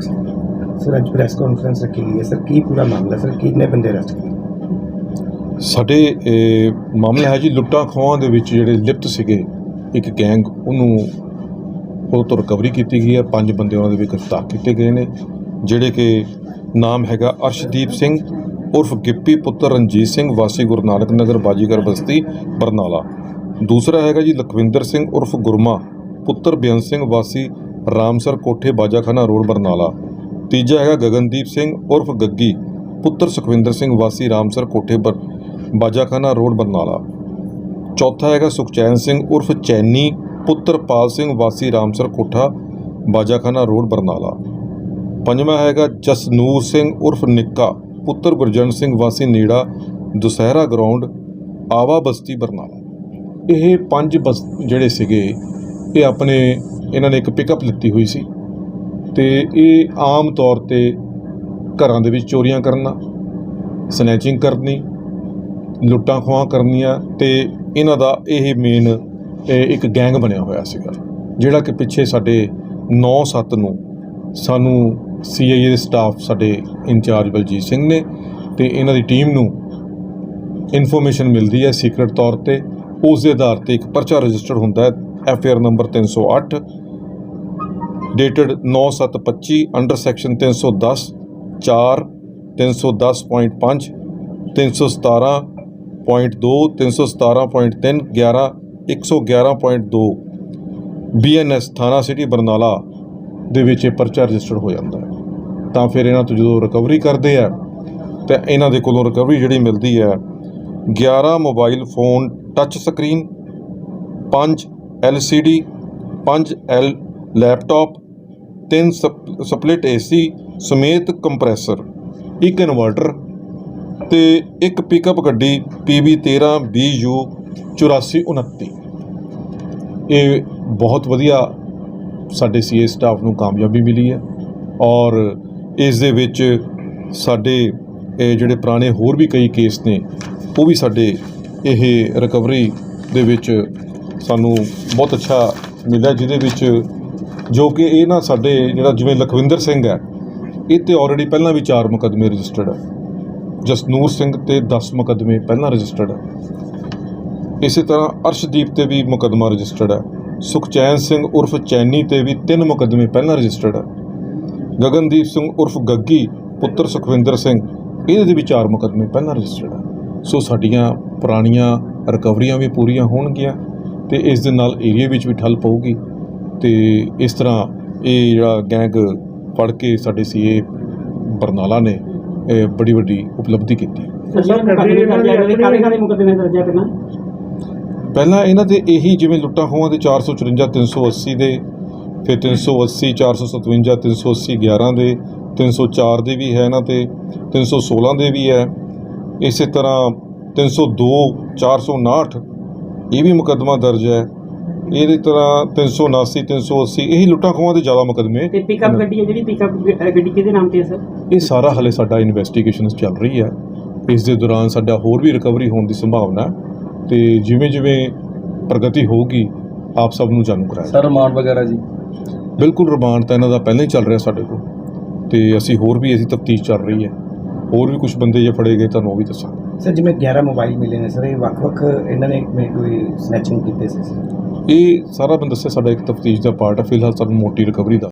Sir ਅੱਜ press conference ਰੱਖੀ ਗਈ ਹੈ। ਸਰ ਕੀ ਪੂਰਾ ਮਾਮਲਾ? ਸਰ ਕਿੰਨੇ ਬੰਦੇ ਅਰੈਸਟ ਕੀਤੇ? ਸਾਡੇ ਇਹ, ਮਾਮਲਾ ਹੈ ਜੀ ਲੁੱਟਾਂ ਖੋਹਾਂ ਦੇ ਵਿੱਚ ਜਿਹੜੇ ਲਿਪਤ ਸੀਗੇ ਇੱਕ ਗੈਂਗ ਉਹਨੂੰ ਉਹ ਤੋਂ ਰਿਕਵਰੀ ਕੀਤੀ ਗਈ ਹੈ। ਪੰਜ ਬੰਦੇ ਉਹਨਾਂ ਦੇ ਵੀ ਗ੍ਰਿਫਤਾਰ ਕੀਤੇ ਗਏ ਨੇ ਜਿਹੜੇ ਕਿ ਨਾਮ ਹੈਗਾ ਅਰਸ਼ਦੀਪ ਸਿੰਘ ਉਰਫ ਗਿੱਪੀ ਪੁੱਤਰ ਰਣਜੀਤ ਸਿੰਘ ਵਾਸੀ ਗੁਰੂ ਨਾਨਕ ਨਗਰ ਬਾਜੀਗਰ ਬਸਤੀ ਬਰਨਾਲਾ। ਦੂਸਰਾ ਹੈਗਾ ਜੀ ਲਖਵਿੰਦਰ ਸਿੰਘ ਉਰਫ ਗੁਰਮਾ ਪੁੱਤਰ ਬੇਅੰਤ ਸਿੰਘ ਵਾਸੀ ਰਾਮਸਰ ਕੋਠੇ ਬਾਜਾਖਾਨਾ ਰੋਡ ਬਰਨਾਲਾ। ਤੀਜਾ ਹੈਗਾ ਗਗਨਦੀਪ ਸਿੰਘ ਉਰਫ ਗੱਗੀ, ਪੁੱਤਰ ਸੁਖਵਿੰਦਰ ਸਿੰਘ ਵਾਸੀ ਰਾਮਸਰ ਕੋਠੇ ਬਰ, ਬਾਜਾਖਾਨਾ ਰੋਡ ਬਰਨਾਲਾ। ਚੌਥਾ ਹੈਗਾ ਸੁਖਚੈਨ ਸਿੰਘ ਉਰਫ ਚੈਨੀ, ਪੁੱਤਰ ਪਾਲ ਸਿੰਘ ਵਾਸੀ ਰਾਮਸਰ ਕੋਠਾ, ਬਾਜਾਖਾਨਾ ਰੋਡ ਬਰਨਾਲਾ। ਪੰਜਵਾਂ ਹੈਗਾ ਜਸਨੂਰ ਸਿੰਘ ਉਰਫ ਨਿੱਕਾ, ਪੁੱਤਰ ਗੁਰਜਨ ਸਿੰਘ ਵਾਸੀ ਨੇੜਾ, ਦੁਸਹਿਰਾ ਗਰਾਊਂਡ, ਆਵਾ ਬਸਤੀ ਬਰਨਾਲਾ। ਇਹ ਪੰਜ ਬਸ, ਜਿਹੜੇ ਸੀਗੇ, ਇਹ ਆਪਣੇ ਇਹਨਾਂ ਨੇ ਇੱਕ ਪਿਕਅਪ ਲਿੱਤੀ ਹੋਈ ਸੀ ਤੇ ਇਹ ਆਮ ਤੌਰ ਤੇ ਘਰਾਂ ਦੇ ਵਿੱਚ ਚੋਰੀਆਂ ਕਰਨਾ ਸਨੈਚਿੰਗ ਕਰਨੀ, ਲੁੱਟਾਂ ਖੋਹਾਂ ਕਰਨੀਆਂ ਤੇ ਇਹਨਾਂ ਦਾ ਇਹ ਮੇਨ ਇੱਕ ਗੈਂਗ ਬਣਿਆ ਹੋਇਆ ਸੀਗਾ, ਜਿਹੜਾ ਕਿ ਪਿੱਛੇ ਸਾਡੇ 9-7 ਨੂੰ ਸਾਨੂੰ ਸੀਆਈਏ ਦੇ ਸਟਾਫ ਸਾਡੇ ਇੰਚਾਰਜ ਬਲਜੀਤ ਸਿੰਘ ਨੇ ਤੇ ਇਹਨਾਂ ਦੀ ਟੀਮ ਨੂੰ ਇਨਫੋਰਮੇਸ਼ਨ ਮਿਲਦੀ ਹੈ ਸੀਕ੍ਰੀਟ ਤੌਰ ਤੇ, ਉਸ ਦੇ ਆਧਾਰ ਤੇ ਇੱਕ ਪਰਚਾ ਰਜਿਸਟਰਡ ਹੁੰਦਾ ਹੈ F R number 308 dated 9725 under section 310 4 310.5 317.2 317.3 11 111.2 BNS ਥਾਣਾ ਸਿਟੀ ਬਰਨਾਲਾ ਦੇ ਵਿੱਚ ਇਹ ਪਰਚਾ ਰਜਿਸਟਰਡ ਹੋ ਜਾਂਦਾ ਹੈ। ਤਾਂ ਫਿਰ ਇਹਨਾਂ ਤੋਂ ਜਦੋਂ ਰਿਕਵਰੀ ਕਰਦੇ ਆ, ਤਾਂ ਇਹਨਾਂ ਦੇ ਕੋਲੋਂ ਰਿਕਵਰੀ ਜਿਹੜੀ ਮਿਲਦੀ ਹੈ 11 mobile phone touch screen 5 LCD 5 L laptop, ਤਿੰਨ ਸਪ- ਸਪਲਿਟ ਏਸੀ ਸਮੇਤ ਕੰਪਰੈਸਰ, ਇੱਕ ਇਨਵਰਟਰ ਤੇ ਇੱਕ ਪਿਕਅਪ ਗੱਡੀ PB 13 BU 8429 ਇਹ ਬਹੁਤ ਵਧੀਆ ਸਾਡੇ ਸੀਏ ਸਟਾਫ ਨੂੰ ਕਾਮਯਾਬੀ ਮਿਲੀ ਹੈ ਔਰ ਇਸ ਦੇ ਵਿੱਚ ਸਾਡੇ ਇਹ ਜਿਹੜੇ ਪੁਰਾਣੇ ਹੋਰ ਵੀ ਕਈ ਕੇਸ ਨੇ, ਉਹ ਵੀ ਸਾਡੇ ਇਹ ਰਿਕਵਰੀ ਦੇ ਵਿੱਚ ਸਾਨੂੰ ਬਹੁਤ ਅੱਛਾ ਮਿਲਿਆ, ਜਿਹਦੇ ਵਿੱਚ ਜੋ ਕਿ ਇਹ ਨਾ ਸਾਡੇ ਜਿਹੜਾ ਜਿਵੇਂ ਲਖਵਿੰਦਰ ਸਿੰਘ ਹੈ, ਇਹ ਤੇ ਆਲਰੇਡੀ ਪਹਿਲਾਂ ਵੀ ਚਾਰ ਮੁਕੱਦਮੇ ਰਜਿਸਟਰਡ ਹੈ ਜਸਨੂਰ ਸਿੰਘ ਤੇ 10 ਮੁਕੱਦਮੇ ਪਹਿਲਾਂ ਰਜਿਸਟਰਡ ਹੈ ਇਸੇ ਤਰ੍ਹਾਂ ਅਰਸ਼ਦੀਪ ਤੇ ਵੀ ਮੁਕੱਦਮਾ ਰਜਿਸਟਰਡ ਹੈ ਸੁਖਚੈਨ ਸਿੰਘ ਉਰਫ ਚੈਨੀ ਤੇ ਵੀ ਤਿੰਨ ਮੁਕੱਦਮੇ ਪਹਿਲਾਂ ਰਜਿਸਟਰਡ ਹੈ ਗਗਨਦੀਪ ਸਿੰਘ ਉਰਫ ਗੱਗੀ, ਪੁੱਤਰ ਸੁਖਵਿੰਦਰ ਸਿੰਘ, ਇਹਦੇ ਦੇ ਵੀ ਚਾਰ ਮੁਕੱਦਮੇ ਪਹਿਲਾਂ ਰਜਿਸਟਰਡ ਹੈ ਸੋ ਸਾਡੀਆਂ ਪੁਰਾਣੀਆਂ ਰਿਕਵਰੀਆਂ ਵੀ ਪੂਰੀਆਂ ਹੋਣਗੀਆਂ। ਤੇ ਇਸ ਦੇ ਨਾਲ ਏਰੀਆ ਵਿੱਚ ਵੀ ਠੱਲ ਪਊਗੀ। ਤੇ ਇਸ ਤਰ੍ਹਾਂ ਇਹ ਜਿਹੜਾ ਗੈਂਗ ਫੜ ਕੇ ਸਾਡੇ ਸੀਏ ਬਰਨਾਲਾ ਨੇ ਇਹ ਬੜੀ ਵੱਡੀ ਉਪਲਬਧੀ ਕੀਤੀ। ਪਹਿਲਾਂ? ਇਹਨਾਂ ਤੇ ਇਹੀ ਜਿਵੇਂ ਲੁੱਟਾਂ ਖੋਹਾਂ ਦੇ 454 380 ਦੇ ਫਿਰ 380 457 380 11 ਦੇ 304 ਦੇ ਵੀ ਹੈ ਇਹਨਾਂ ਤੇ 316 ਦੇ ਵੀ ਹੈ। ਇਸੇ ਤਰ੍ਹਾਂ 302 459 ਇਹ ਵੀ ਮੁਕੱਦਮਾ ਦਰਜ ਹੈ। ਇਹਦੀ ਤਰ੍ਹਾਂ 379 380 ਇਹੀ ਲੁੱਟਾਂ ਖੋਹਾਂ ਦੇ ਜ਼ਿਆਦਾ ਮੁਕੱਦਮੇ। ਤੇ ਪਿਕਅਪ ਗੱਡੀ ਹੈ ਜਿਹੜੀ ਪਿਕਅਪ ਗੱਡੀ ਕਿਹਦੇ ਨਾਮ ਤੇ ਹੈ ਸਰ? ਇਹ ਸਾਰਾ ਹਲੇ ਸਾਡਾ ਇਨਵੈਸਟੀਗੇਸ਼ਨ ਚੱਲ ਰਹੀ ਹੈ। ਇਸ ਦੇ ਦੌਰਾਨ ਸਾਡਾ ਹੋਰ ਵੀ ਰਿਕਵਰੀ ਹੋਣ ਦੀ ਸੰਭਾਵਨਾ ਹੈ ਤੇ ਜਿਵੇਂ ਜਿਵੇਂ ਪ੍ਰਗਤੀ ਹੋਊਗੀ ਆਪ ਸਭ ਨੂੰ ਜਾਣੂ ਕਰਾਇਆ ਸਰ ਰਿਮਾਂਡ ਵਗੈਰਾ ਜੀ? ਬਿਲਕੁਲ ਰਿਮਾਂਡ ਤਾਂ ਇਹਨਾਂ ਦਾ ਪਹਿਲਾਂ ਹੀ ਚੱਲ ਰਿਹਾ ਸਾਡੇ ਕੋਲ। ਤੇ ਅਸੀਂ ਹੋਰ ਵੀ ਅਸੀਂ ਤਫਤੀਸ਼ ਚੱਲ ਰਹੀ ਹੈ। ਹੋਰ ਵੀ ਕੁਝ ਬੰਦੇ ਜੇ ਫੜੇ ਗਏ ਤੁਹਾਨੂੰ ਉਹ ਵੀ ਦੱਸਾਂਗੇ। ਸਰ, ਜਿਵੇਂ 11 ਮੋਬਾਈਲ ਮਿਲੇ ਨੇ, ਸਰ, ਇਹ ਵੱਖ-ਵੱਖ ਇਹਨਾਂ ਨੇ ਮੈਂ ਕੋਈ ਸਨੈਚਿੰਗ ਕੀਤੇ ਸੀ, ਸਰ? ਇਹ ਸਾਰਾ ਬੰਦ ਦੱਸਿਆ, ਸਾਡਾ ਇੱਕ ਤਫਤੀਸ਼ ਦਾ ਪਾਰਟ ਹੈ ਫਿਲਹਾਲ ਸਾਨੂੰ ਮੋਟੀ ਰਿਕਵਰੀ ਦਾ।